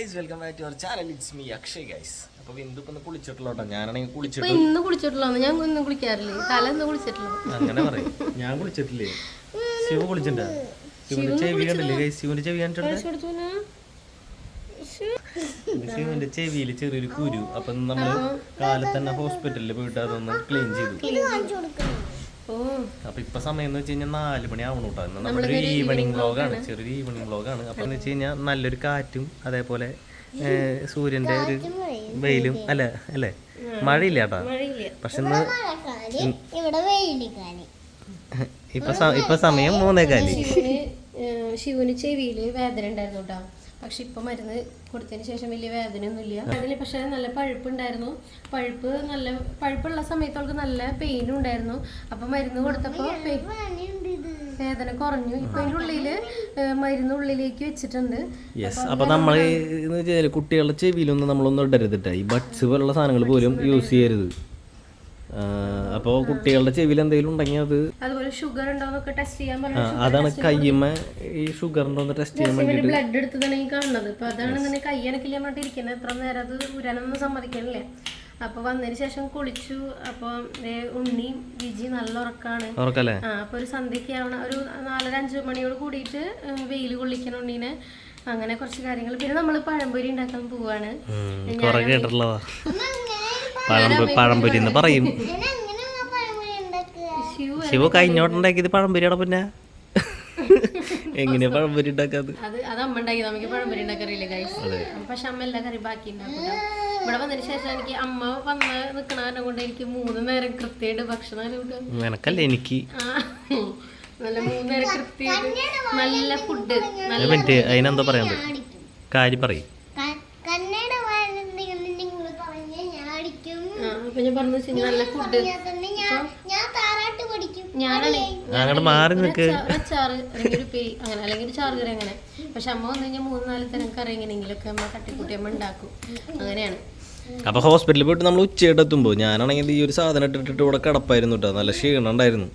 Guys welcome back to our channel it's me Akshay guys അപ്പോൾ ബിന്ദു ഇപ്പൊ കുളിച്ചിട്ടുള്ള കേട്ടോ ഞാനാണെങ്കിൽ കുളിച്ചിട്ട് ഇന്ന് കുളിച്ചിട്ടുള്ള ഞാൻ ഒന്നും കുളിക്കാറില്ല. തല ഇന്ന് കുളിച്ചിട്ടില്ല അങ്ങനെ പറയും. ഞാൻ കുളിച്ചിട്ടില്ലേ? ശിവ കുളിച്ചിട്ടുണ്ടാ ശിവന്റെ ചെവി കണ്ടില്ലേ ഗൈസ് ശിവന്റെ ചെവി കണ്ടിട്ടുണ്ട്? ശിവന്റെ ചെവിയിൽ ചെറിയൊരു കുരു. അപ്പൊ നമ്മൾ കാലത്തന്നെ ഹോസ്പിറ്റലിൽ പോയിട്ട് അതൊന്ന് ക്ലീൻ ചെയ്തു. അപ്പൊ ഇപ്പൊ സമയം എന്ന് വെച്ച് കഴിഞ്ഞാൽ നാല് മണി ആവണം കേട്ടോ ഇന്ന് നമ്മളൊരു ഈവനിങ് വ്ളോഗാണ് ചെറിയൊരു ഈവനിങ് വ്ളോഗാണ് അപ്പൊ എന്ന് വെച്ച് കഴിഞ്ഞാൽ നല്ലൊരു കാറ്റും അതേപോലെ സൂര്യന്റെ ഒരു വെയിലും അല്ല? അല്ലേ? മഴയില്ല കേട്ടാ പക്ഷെ ഇന്ന് ഇപ്പൊ ഇപ്പൊ സമയം മൂന്നേ കാലി ശിവന് ഏഹ്, ശിവന് ചെവിയിൽ വേദന ഉണ്ടായിരുന്നു കേട്ടോ പക്ഷെ ഇപ്പൊ മരുന്ന് കൊടുത്തതിന് ശേഷം വലിയ വേദനയൊന്നുമില്ല. അതിൽ പക്ഷെ നല്ല പഴുപ്പുണ്ടായിരുന്നു. പഴുപ്പ് നല്ല പഴുപ്പുള്ള സമയത്ത് അവൾക്ക് നല്ല പെയിനും ഉണ്ടായിരുന്നു. അപ്പൊ മരുന്ന് കൊടുത്തപ്പോ വേദന കുറഞ്ഞു. ഇപ്പൊ അതിന്റെ ഉള്ളിൽ മരുന്ന് ഉള്ളിലേക്ക് വെച്ചിട്ടുണ്ട്. യെസ് അപ്പൊ നമ്മൾ വെച്ചാൽ കുട്ടികളുടെ ചെവിയിലൊന്നും നമ്മളൊന്നും ഇടരുതിട്ട ഈ ബഡ്സ് പോലുള്ള സാധനങ്ങൾ പോലും യൂസ് ചെയ്യരുത്. അപ്പോൾ കുട്ടികളുടെ ചെവിയിൽ എന്തെങ്കിലും ഉണ്ടെങ്കിൽ അത് അതുപോലെ ഷുഗർ ഉണ്ടോന്നൊക്കെ ടെസ്റ്റ് ചെയ്യാൻ പറഞ്ഞു അതാണ് കയ്യമ്മ ഈ ഷുഗർ ഉണ്ടോന്ന് ടെസ്റ്റ് ചെയ്യാൻ വേണ്ടി ബ്ലഡ് എടുത്തതാണ് കാണുന്നത്. ഇപ്പൊ അതാണ് തന്നെ കയ്യനക്കില്ല പറഞ്ഞിട്ട് ഇരിക്കുന്നത് എത്ര നേരം അത് ഉരാനൊന്നും സമ്മതിക്കണില്ലേ. അപ്പൊ വന്നതിന് ശേഷം കുളിച്ചു. അപ്പൊ ഉണ്ണി വിജി നല്ല ഉറക്കാണ്. അപ്പൊ ഒരു സന്ധ്യക്ക് ആവണ ഒരു നാലര അഞ്ചു മണിയോട് കൂടിയിട്ട് വെയിൽ കൊള്ളിക്കണം ഉണ്ണീനെ. അങ്ങനെ കുറച്ച് കാര്യങ്ങൾ പിന്നെ നമ്മൾ പഴംപൊരി ഉണ്ടാക്കാൻ പോവാണ്. കേട്ടിട്ടുള്ളതാ. പഴംപൊ പഴംപൊരി എന്ന് പറയും. ശിവ കഴിഞ്ഞോട്ടുണ്ടാക്കിയത് പഴംപൊരിയാണ് പിന്നെ? എങ്ങനെയാ പഴംപൊരി ഉണ്ടാക്കാത് അത് അത് അമ്മ ഉണ്ടാക്കി നമുക്ക് പഴംപൊരി ഉണ്ടാക്കാറില്ല ഗൈസ് പക്ഷെ അമ്മ എല്ലാ കറി ബാക്കി ഉണ്ടാക്കൂട്ടോ. ഇവിടെ വന്നതിന് ശേഷം എനിക്ക് അമ്മ വന്ന് നിൽക്കണ കാരണം കൊണ്ട് എനിക്ക് മൂന്ന് നേരം കൃത്യമായിട്ട് ഭക്ഷണം കിട്ടും നിനക്കല്ലേ എനിക്ക്? നല്ല മൂന്ന് നേരം കൃത്യമായിട്ട് നല്ല ഫുഡ് അതിനെന്താ പറയാനുണ്ട്. കാര്യം പറയും കന്നഡ വാഴന്തെങ്കിലും നിങ്ങൾ പറഞ്ഞ ഞാൻ അടിക്കും ആ, അപ്പൊ ഞാൻ പറഞ്ഞു വെച്ചാൽ നല്ല ഫുഡ് ഞാനാണേ. അങ്ങോട്ട് മാറി നിൽക്ക് ഒരു ചാറ് അല്ലെങ്കിൽ ഒരു പേരി അങ്ങനെ അല്ലെങ്കിൽ ഒരു ചാറ് കറി അങ്ങനെ. പക്ഷെ അമ്മ വന്നു കഴിഞ്ഞാൽ മൂന്ന് നാല് തരം കറി എങ്ങനെയെങ്കിലൊക്കെ അമ്മ തട്ടിക്കൂട്ടി അമ്മ ഉണ്ടാക്കും. അങ്ങനെയാണ്. അപ്പൊ ഹോസ്പിറ്റലിൽ പോയിട്ട് നമ്മൾ ഉച്ചയായിട്ട് എത്തുമ്പോൾ ഞാനാണെങ്കിൽ ഈ ഒരു സാധനം ഇട്ടിട്ട് ഇവിടെ കിടപ്പായിരുന്നു കേട്ടോ നല്ല ക്ഷീണം ഉണ്ടായിരുന്നു.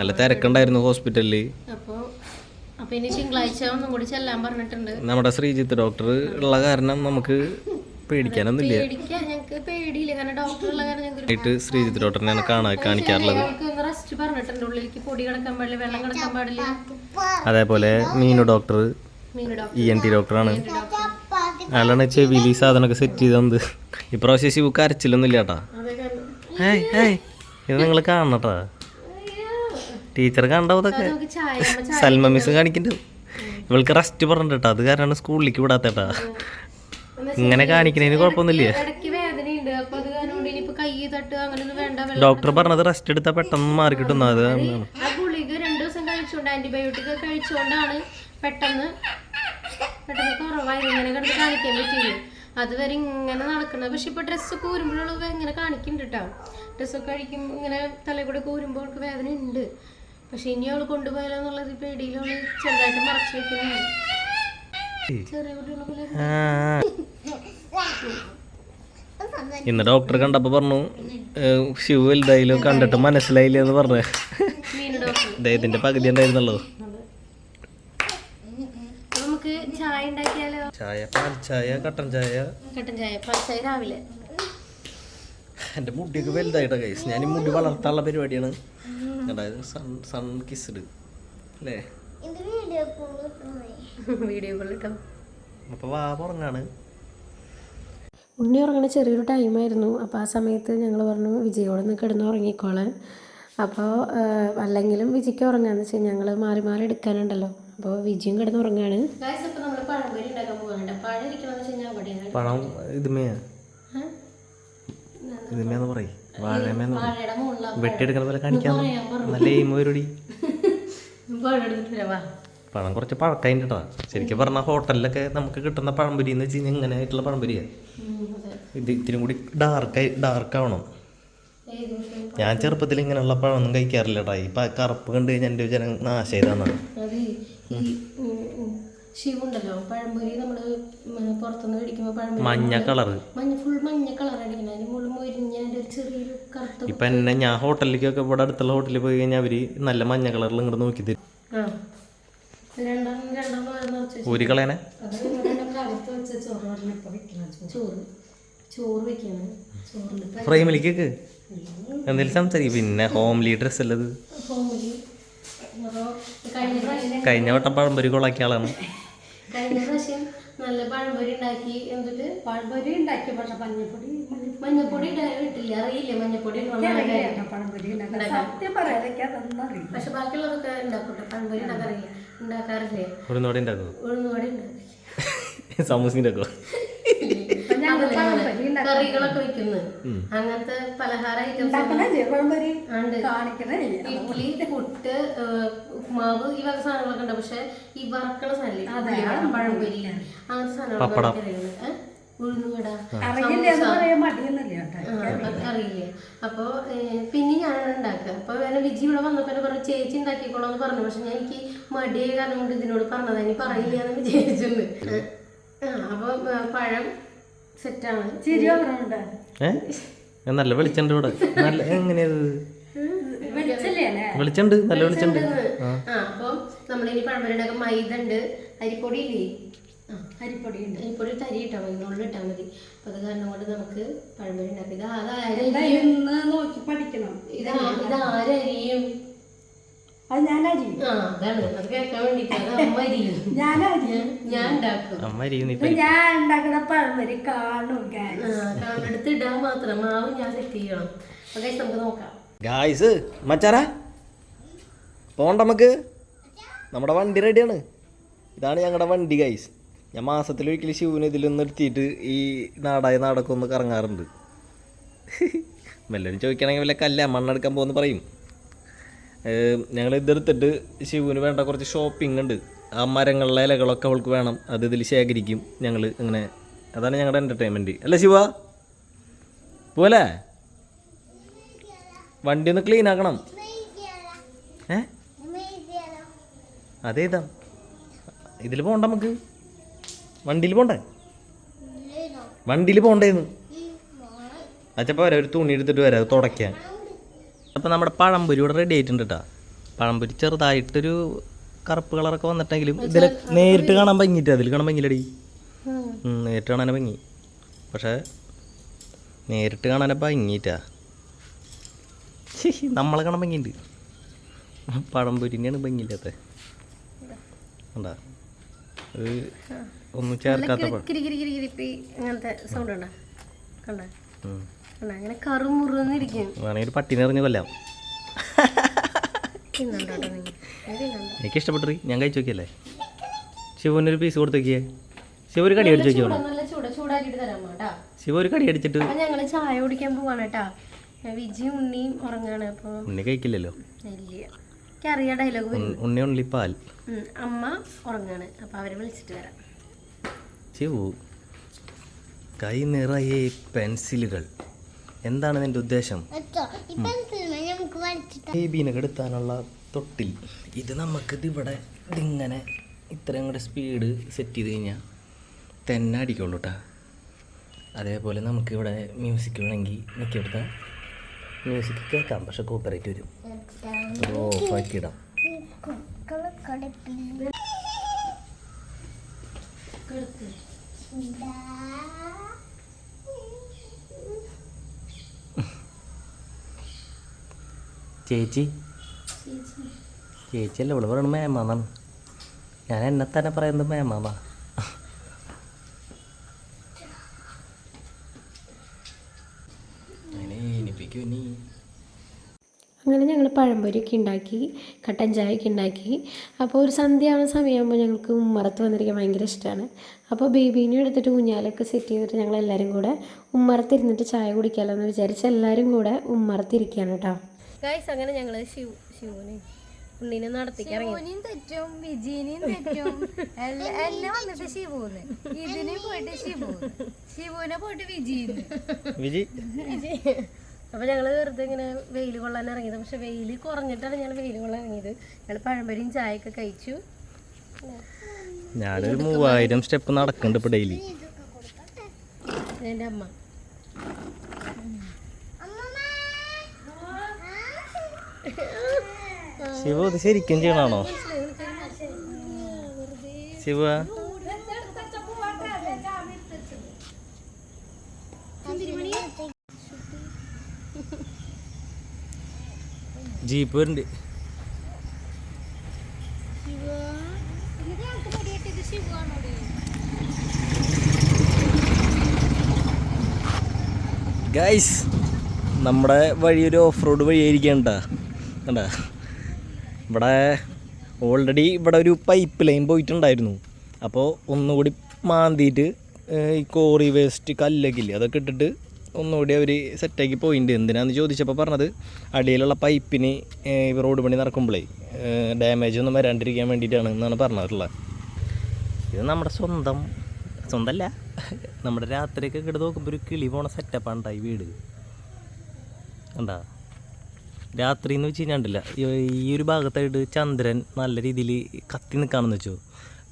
നല്ല തിരക്കുണ്ടായിരുന്നു ഹോസ്പിറ്റലിൽ അപ്പോൾ അപ്പോൾ ഇനി തിങ്കളാഴ്ച ഒന്നും കൂടി ചെല്ലാൻ പറഞ്ഞിട്ടുണ്ട്. നമ്മുടെ ശ്രീജിത്ത് ഡോക്ടർ ഉള്ള കാരണം നമുക്ക് പേടിക്കാനൊന്നുമില്ല. പേടിക്കാൻ ഞങ്ങൾക്ക് പേടിയില്ല. കാരണം ഞങ്ങൾക്ക് ശ്രീജിത്ത് ഡോക്ടറിനെയാണ് കാണാൻ കാണിക്കാറുള്ളത്. റെസ്റ്റ് പറഞ്ഞിട്ടുണ്ട്. ഉള്ളിലേക്ക് പൊടി കിടക്കാൻ പാടില്ല വെള്ളം കിടക്കാൻ പാടില്ല. അതേപോലെ Meenu doctor Meenu doctor E N T ഡോക്ടറാണ് അയാളാണ് ചെവിയിൽ ഈ സാധനമൊക്കെ സെറ്റ് ചെയ്തത് ഇപ്രാവശ്യം ശിവ കരച്ചിലൊന്നും ഇല്ല കേട്ടാ. ഏയ് ഏയ് ഇത് നിങ്ങൾ കാണണട്ടാ. ടീച്ചർ കണ്ടോ ഇതൊക്കെ? നമുക്ക് ചായ അമ്മ ചായ സൽമ മിസ് കാണിക്കുന്നുണ്ട്. ഇവൾക്ക് റെസ്റ്റ് പറഞ്ഞിട്ടാ അത് കാരണം സ്കൂളിലേക്ക് വിടാത്തേട്ടാ ഇങ്ങനെ കാണിക്കുന്നതിന് കുഴപ്പമൊന്നുമില്ലേ? ഡോക്ടർ പറഞ്ഞത് റെസ്റ്റ് എടുത്താൽ പെട്ടെന്ന് മാറി കിട്ടുന്ന അത് ഗുളിക രണ്ടു ദിവസം കഴിച്ചുകൊണ്ട് ആന്റിബയോട്ടിക് കഴിച്ചുകൊണ്ടാണ് പെട്ടെന്ന് പെട്ടെന്ന് കുറവായത് ഇങ്ങനെ കിടന്ന് കാണിക്കാൻ പറ്റിയത് അതുവരെ ഇങ്ങനെ നടക്കുന്നത് പക്ഷെ ഇപ്പൊ ഡ്രസ്സ് കൂരുമ്പോഴുള്ള ഇങ്ങനെ കാണിക്കുന്നുണ്ട് കേട്ടോ ഡ്രസ്സൊക്കെ കഴിക്കും ഇങ്ങനെ തലയിൽ കൂടെ കൂരുമ്പോൾ അവൾക്ക് വേദന ഉണ്ട് പക്ഷെ ഇനി അവൾ കൊണ്ടുപോയാലോ എന്നുള്ളത് പേടിയിൽ അവൾ ചെറുതായിട്ട് മറച്ചു വെക്കുന്നുണ്ട് ചെറിയ കുട്ടികളെ പോലെ ആ. ഇന്ന് ഡോക്ടർ കണ്ടപ്പോ പറഞ്ഞു ശിവ വലുതായാലും കണ്ടിട്ട് മനസ്സിലായില്ല എന്ന് പറഞ്ഞു. ഇദ്ദേഹത്തിന്റെ പകുതി നമുക്ക് ചായ പാൽ ചായ കട്ടൻ ചായ. കട്ടൻ ചായ പാൽ ചായ രാവിലെ. എന്റെ മുടിയൊക്കെ വലുതായിട്ടാ കൈസ് ഞാൻ ഈ മുടി വളർത്താനുള്ള പരിപാടിയാണ്. അതായത് സൺ സൺ കിസ്ഡ്. അല്ലേ? വീഡിയോ കോൾ അപ്പോൾ വാ പുറങ്ങാണ് ഉണ്ണി ഉറങ്ങണ ചെറിയൊരു ടൈമായിരുന്നു അപ്പോൾ ആ സമയത്ത് ഞങ്ങൾ പറഞ്ഞു വിജയോടൊന്ന് കിടന്ന് ഉറങ്ങിക്കോളാൻ. അപ്പോൾ അല്ലെങ്കിലും വിജിക്ക് ഉറങ്ങാന്ന് വെച്ചാൽ ഞങ്ങൾ മാറി മാറി എടുക്കാനുണ്ടല്ലോ. അപ്പോൾ വിജിയും കിടന്ന് ഉറങ്ങാണ്. വെട്ടിയെടുക്കണ പഴം ഇതുമേയാ ഇതുമേന്ന് പറയും. വാഴമേന്ന് പറയും. വെട്ടിയെടുക്കുന്ന പോലെ കാണിക്കാൻ നല്ല എയിം വരുടി പഴം എടുത്തിട്ടില്ല വാ. പഴം കുറച്ച് പഴക്കതിന്റെ കേട്ടോ ശരിക്കും പറഞ്ഞാൽ ഹോട്ടലിലൊക്കെ നമുക്ക് കിട്ടുന്ന പഴംപൊരി എന്ന് വെച്ച് കഴിഞ്ഞാൽ ഇങ്ങനെ ആയിട്ടുള്ള പഴംപൊരിയാണ് ഇത് ഇത്തിരി കൂടി ഡാർക്കായി ഡാർക്ക് ആവണം. ഞാൻ ചെറുപ്പത്തിൽ ഇങ്ങനെയുള്ള പഴമൊന്നും കഴിക്കാറില്ല കേട്ടോ ഈ കറുപ്പ് കണ്ടു കഴിഞ്ഞാൽ എന്റെ ജനം നാശയതാണ് ശിവുണ്ടല്ലോ പഴംപൊരി നമ്മൾ പുറത്തുനിന്ന് മേടിക്കുമ്പോൾ പഴംപൊരി മഞ്ഞ കളർ മഞ്ഞ ഫുൾ മഞ്ഞ കളർ ഇപ്പൊ അതിന് മുകളിൽ മൊരിഞ്ഞ ഒരു ചെറിയൊരു കറുത്ത ഇപ്പം എന്നെ ഞാൻ ഹോട്ടലിലേക്കൊക്കെ ഇവിടെ അടുത്തുള്ള ഹോട്ടലിൽ പോയി കഴിഞ്ഞാൽ അവർ നല്ല മഞ്ഞ കളറിൽ ഇങ്ങോട്ട് നോക്കി തരും. ആ രണ്ടാം രണ്ടാം വാഴ നിറച്ച് ഊരി കളയനെ അത് വെച്ച ചോറ് പറഞ്ഞ ഇപ്പൊ വെക്കണം ചോറ്. ചോറ് ചോറ് വെക്കാണ് ചോറിന് ഇപ്പം എന്തെങ്കിലും സംസാരിക്കും. പിന്നെ ഹോംലി ഡ്രസ് അല്ലത്. കഴിഞ്ഞ വട്ടം പഴംപൊരി കൊളാക്കിയ ആളാണ്. കഴിഞ്ഞ പ്രാവശ്യം നല്ല പഴംപൊരി ഉണ്ടാക്കി എന്നിട്ട് പഴംപൊരി ഉണ്ടാക്കി. പക്ഷെ മഞ്ഞപ്പൊടി മഞ്ഞപ്പൊടി ഇട്ടില്ല. അറിയില്ല മഞ്ഞപ്പൊടി പക്ഷെ ബാക്കിയുള്ളതൊക്കെ ഉണ്ടാക്കട്ടെ. പഴംപൊരി ഉണ്ടാക്കാറില്ല ഉണ്ടാക്കാറില്ലേ? ഉഴുന്നോടെ ഉണ്ടാക്കുമോ സമൂസിന്റെ ഒക്കെ ഉണ്ടാക്കും. കറികളൊക്കെ വെക്കുന്നു അങ്ങനത്തെ പലഹാര ഇഡ്ഡലി പുട്ട് ഉപ്മാവ് ഈ വക സാധനങ്ങളൊക്കെ ഉണ്ട്. പക്ഷെ ഈ വറക്കണ സാധനം പഴംപൊരി അങ്ങനത്തെ സാധനങ്ങളൊക്കെ? ഉഴുന്നുവട അറിയില്ല. അപ്പൊ പിന്നെ ഞാനാണ് ഉണ്ടാക്കുക. അപ്പൊ വേറെ വിജി ഇവിടെ വന്നപ്പോ എന്നെ പറഞ്ഞു ചേച്ചി ഉണ്ടാക്കിക്കോളാം എന്ന് പറഞ്ഞു. പക്ഷെ ഞാൻ എനിക്ക് മടിയെ കാരണം കൊണ്ട് ഇതിനോട് പറഞ്ഞത്. ഇനി പറയില്ല എന്ന് വിചാരിച്ചിട്ടുണ്ട്. ആ അപ്പൊ പഴം സെറ്റാണ്. ചിരി പറഞ്ഞുണ്ട് ഏ? നല്ല വെളിച്ചുണ്ട് ഇവിടെ. നല്ല എങ്ങനെയത്? വെളിച്ചുണ്ട് നല്ല വെളിച്ചുണ്ട്. ആ അപ്പം നമ്മളിനി പഴംപൊരി ഉണ്ടാക്കാൻ മൈദ ഉണ്ട്. അരിപ്പൊടി ഇല്ലേ? അരിപ്പൊടി ഉണ്ട് അരിപ്പൊടി തരി ഇട്ടാൽ മതി. നുള്ളിൽ ഇട്ടാൽ മതി. അപ്പൊ അത് കാരണം കൊണ്ട് നമുക്ക് പഴംപൊരി ഉണ്ടാക്കാം. ഇത് നോക്കി പഠിക്കണം. ഇത് ഇത് ആരരിയും അത് ഞാൻ അരി. ആ അതാണ്. അത് കേൾക്കാൻ വേണ്ടിട്ടാണ് അമ്മ അരിയും ഞാൻ അരി. ഞാൻ ഉണ്ടാക്കും. അമ്മ അരിയുന്ന ഇപ്പൊ ഞാൻ ഉണ്ടാക്കുന്ന പഴംപൊരി കാണും ഇടാൻ മാത്രം. മാവ് ഞാൻ സെറ്റ് ചെയ്യണം. അപ്പൊ guys നമുക്ക് നോക്കാം. ഗായ്സ് മച്ചാറാ. പോണ്ട നമുക്ക്. നമ്മുടെ വണ്ടി റെഡിയാണ് ഇതാണ് ഞങ്ങളുടെ വണ്ടി ഗൈസ് ഞാൻ മാസത്തിലൊരിക്കൽ ശിവന് ഇതിൽ നിർത്തിയിട്ട് ഈ നാടായ നാടൊക്കെ ഒന്ന് കറങ്ങാറുണ്ട്. വല്ലവരും ചോദിക്കണമെങ്കിൽ വല്ല കല്ല മണ്ണെടുക്കാൻ പോകുന്ന പറയും. ഞങ്ങൾ ഇതെടുത്തിട്ട് ശിവന് വേണ്ട കുറച്ച് ഷോപ്പിംഗ് ഉണ്ട്. ആ മരങ്ങളിലെ ഇലകളൊക്കെ അവൾക്ക് വേണം. അത് ഇതിൽ ശേഖരിക്കും. ഞങ്ങൾ ഇങ്ങനെ അതാണ് ഞങ്ങളുടെ എന്റർടൈൻമെന്റ് അല്ല ശിവ? പോലേ വണ്ടി ഒന്ന് ക്ലീൻ ആക്കണം. ഏ? അതേതാ? ഇതിൽ പോകണ്ട നമുക്ക്. വണ്ടിയിൽ പോണ്ടേ? വണ്ടിയിൽ പോണ്ടേന്ന്. അച്ചപ്പോൾ വരാം ഒരു തുണി എടുത്തിട്ട് വരാം തുടയ്ക്കാൻ. അപ്പോൾ നമ്മുടെ പഴംപൊരി ഇവിടെ റെഡി ആയിട്ടുണ്ട് കേട്ടോ പഴംപൊരി ചെറുതായിട്ടൊരു കറുപ്പ് കളറൊക്കെ വന്നിട്ടെങ്കിലും ഇതിൽ നേരിട്ട് കാണാൻ ഭംഗിട്ട് അതിൽ കാണാൻ ഭംഗിയില്ലടി. നേരിട്ട് കാണാൻ ഭംഗി. പക്ഷേ നേരിട്ട് കാണാൻ ഭംഗിയിട്ടാ. നമ്മളെ കാണാൻ ഭംഗിയുണ്ട്. പഴംപൊരിനെയാണ് ഭംഗിയില്ലാത്ത. ഉണ്ടാ ഒന്നും ചേർക്കാത്ത അങ്ങനത്തെ സൗണ്ട് ഉണ്ടോ? കണ്ടോ? ഉം. അങ്ങനെ കറുമുറുന്നിരിക്കും. വേണമെങ്കിൽ പട്ടിനെ എറിഞ്ഞ് കൊല്ലാം. എനിക്ക് ഇഷ്ടപ്പെട്ടു ഞാൻ കഴിച്ചു നോക്കിയല്ലേ? ശിവനൊരു പീസ് കൊടുത്തേക്കിയേ ശിവ ഒരു കടി അടിച്ചു നോക്കിയോളൂ ശിവ ഒരു കടി അടിച്ചിട്ട് ഞങ്ങൾ ചായ കുടിക്കാൻ പോവാണ് കേട്ടാ വിജയും ഉണ്ണിയും ഉറങ്ങാണ് അപ്പൊ ഉണ്ണി കഴിക്കില്ലല്ലോ. ഇല്ല. എനിക്കറിയാം ഡയലോഗ് ഉണ്ണി ഉള്ളി പാൽ അമ്മ ഉറങ്ങാണ്. അപ്പൊ അവരെ വിളിച്ചിട്ട് വരാം. ശിവു കൈ നിറയെ പെൻസിലുകൾ. എന്താണ് നിന്റെ ഉദ്ദേശം? ബേബീനെ കെടുത്താനുള്ള തൊട്ടിൽ. ഇത് നമുക്ക് ഇതിവിടെ ഇതിങ്ങനെ ഇത്രയും കൂടെ സ്പീഡ് സെറ്റ് ചെയ്ത് കഴിഞ്ഞാൽ തന്നെ അടിക്കുള്ളൂ കേട്ടോ അതേപോലെ നമുക്കിവിടെ മ്യൂസിക് വേണമെങ്കിൽ നിൽക്കി നിൽക്കിയെടുത്താൽ മ്യൂസിക് കേൾക്കാം. പക്ഷെ കോപ്പറേറ്റ് വരും. അത് ഓഫാക്കി ഇടാം കുക്കൾ കടുപ്പില്ല ചേച്ചി? ചേച്ചി അല്ല? ഇവിടെ പറയണ മേമാന്നാണ്. ഞാൻ എന്നെ തന്നെ പറയുന്നത് മേമാന്നാ അങ്ങനെ എനിപ്പിക്കും ഇനി അങ്ങനെ ഞങ്ങൾ പഴംപൊരിയൊക്കെ ഉണ്ടാക്കി കട്ടൻ ചായയൊക്കെ ഉണ്ടാക്കി അപ്പോൾ ഒരു സന്ധ്യയാവുന്ന സമയമാകുമ്പോൾ ഞങ്ങൾക്ക് ഉമ്മറത്ത് വന്നിരിക്കാൻ ഭയങ്കര ഇഷ്ടമാണ് അപ്പോൾ ബേബീനെ എടുത്തിട്ട് കുഞ്ഞാലൊക്കെ സെറ്റ് ചെയ്തിട്ട് ഞങ്ങൾ എല്ലാവരും കൂടെ ഉമ്മറത്തിരുന്നിട്ട് ചായ കുടിക്കാമല്ലോ എന്ന് വിചാരിച്ച് എല്ലാവരും കൂടെ ഉമ്മറത്തിരിക്കുകയാണ് കേട്ടോ ഗൈസ് അങ്ങനെ ഞങ്ങൾ ശിവ ശിവനെ ഉണ്ണിനെ നടത്തിക്ക് ഇറങ്ങി. തെറ്റും വിജയനെയും തെറ്റും. എല്ല- എന്നെ വന്നിട്ട് ശിവൂന്ന്. ഇതിനെ പോയിട്ട് ശിവുവിനെ പോയിട്ട് വിജി. അപ്പോൾ ഞങ്ങൾ വെറുതെ ഇങ്ങനെ വെയിൽ കൊള്ളാൻ ഇറങ്ങിയത്. പക്ഷെ വെയിൽ കുറഞ്ഞിട്ടാണ് ഞങ്ങൾ വെയിൽ കൊള്ളാൻ ഇറങ്ങിയത്. ഞങ്ങൾ പഴംപൊരിയും ചായയൊക്കെ കഴിച്ചു. ഞാനൊരു മൂവായിരം സ്റ്റെപ്പ് നടക്കുന്നുണ്ട് ഇപ്പോൾ ഡെയിലി. എന്റെ അമ്മ. ശിവ ഇത് ശരിക്കും ചെയ്യണാണോ ശിവ ജീപ്പ് വരുന്നുണ്ട് ഗൈസ് നമ്മുടെ വഴി ഒരു ഓഫ് റോഡ് വഴിയായിരിക്കണ്ട കണ്ട? ഇവിടെ ഓൾറെഡി ഇവിടെ ഒരു പൈപ്പ് ലൈൻ പോയിട്ടുണ്ടായിരുന്നു. അപ്പോൾ ഒന്നുകൂടി മാന്തിയിട്ട് ഈ കോറി വേസ്റ്റ് കല്ലൊക്കെ ഇല്ലേ അതൊക്കെ ഇട്ടിട്ട് ഒന്നുകൂടി അവർ സെറ്റാക്കി പോയിട്ടുണ്ട് എന്തിനാന്ന് ചോദിച്ചപ്പോൾ പറഞ്ഞത് അടിയിലുള്ള പൈപ്പിന് ഈ റോഡ് പണി നടക്കുമ്പോഴേ ഡാമേജ് ഒന്നും വരാണ്ടിരിക്കാൻ വേണ്ടിയിട്ടാണ് എന്നാണ് പറഞ്ഞിട്ടുള്ളത്. ഇത് നമ്മുടെ സ്വന്തം സ്വന്തമല്ല നമ്മുടെ രാത്രിയൊക്കെ ഇങ്ങോട്ട് നോക്കുമ്പോൾ ഒരു കിളി പോണ സെറ്റപ്പാണ് ഉണ്ടായി വീട്. കണ്ടാ? രാത്രി എന്ന് വെച്ച് കഴിഞ്ഞാണ്ടില്ല ഈ ഒരു ഭാഗത്തായിട്ട് ചന്ദ്രൻ നല്ല രീതിയിൽ കത്തി നിൽക്കാണെന്ന് വെച്ചോ.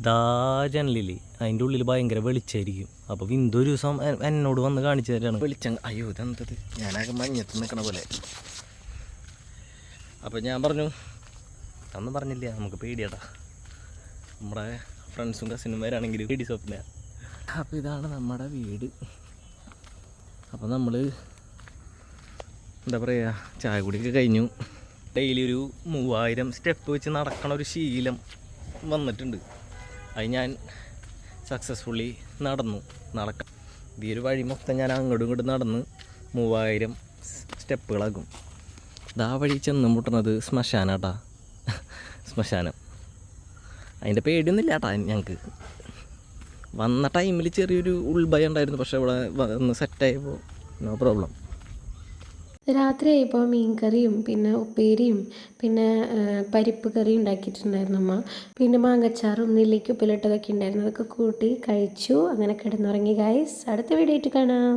ദാ ജനലിൽ അതിന്റെ ഉള്ളിൽ ഭയങ്കര വെളിച്ചായിരിക്കും അപ്പോൾ വിന്ദു ഒരു ദിവസം എന്നോട് വന്ന് കാണിച്ചു തരാണ്. വെളിച്ചം അയ്യോ ഇതെന്തത്? ഞാനാകെ മഞ്ഞത്ത് നിൽക്കണ പോലെ. അപ്പോൾ ഞാൻ പറഞ്ഞു അന്ന് പറഞ്ഞില്ല നമുക്ക് പേടിയാടാ നമ്മുടെ ഫ്രണ്ട്സും കസിനും വരാണെങ്കിൽ പേടി സ്വപ്ന അപ്പോൾ ഇതാണ് നമ്മുടെ വീട്. അപ്പോൾ നമ്മൾ എന്താ പറയുക ചായ കുടിയൊക്കെ കഴിഞ്ഞു. ഡെയിലി ഒരു മൂവായിരം സ്റ്റെപ്പ് വെച്ച് നടക്കണ ഒരു ശീലം വന്നിട്ടുണ്ട്. അത് ഞാൻ സക്സസ്ഫുള്ളി നടന്നു. നടക്കാം ഈ ഒരു വഴി മൊത്തം ഞാൻ അങ്ങോട്ടും ഇങ്ങോട്ടും നടന്ന് മൂവായിരം സ്റ്റെപ്പുകളാക്കും ഇതാ വഴി ചെന്ന് മുട്ടുന്നത് ശ്മശാനാട്ടാ. ശ്മശാനം. അതിന്റെ പേടിയൊന്നുമില്ല കേട്ടാ ഞങ്ങൾക്ക് വന്ന ടൈമിൽ ചെറിയൊരു ഉൾഭയം ഉണ്ടായിരുന്നു പക്ഷേ ഇവിടെ വന്ന് സെറ്റായപ്പോൾ നോ പ്രോബ്ലം രാത്രിയായപ്പോൾ മീൻകറിയും പിന്നെ ഉപ്പേരിയും പിന്നെ പരിപ്പ് കറി ഉണ്ടാക്കിയിട്ടുണ്ടായിരുന്നു അമ്മ. പിന്നെ മാങ്ങച്ചാറും നെല്ലിക്ക് ഉപ്പിലിട്ടതൊക്കെ ഉണ്ടായിരുന്നു. അതൊക്കെ കൂട്ടി കഴിച്ചു. അങ്ങനെ കിടന്നുറങ്ങി ഗായ്സ് അടുത്ത വീഡിയോ ആയിട്ട് കാണാം.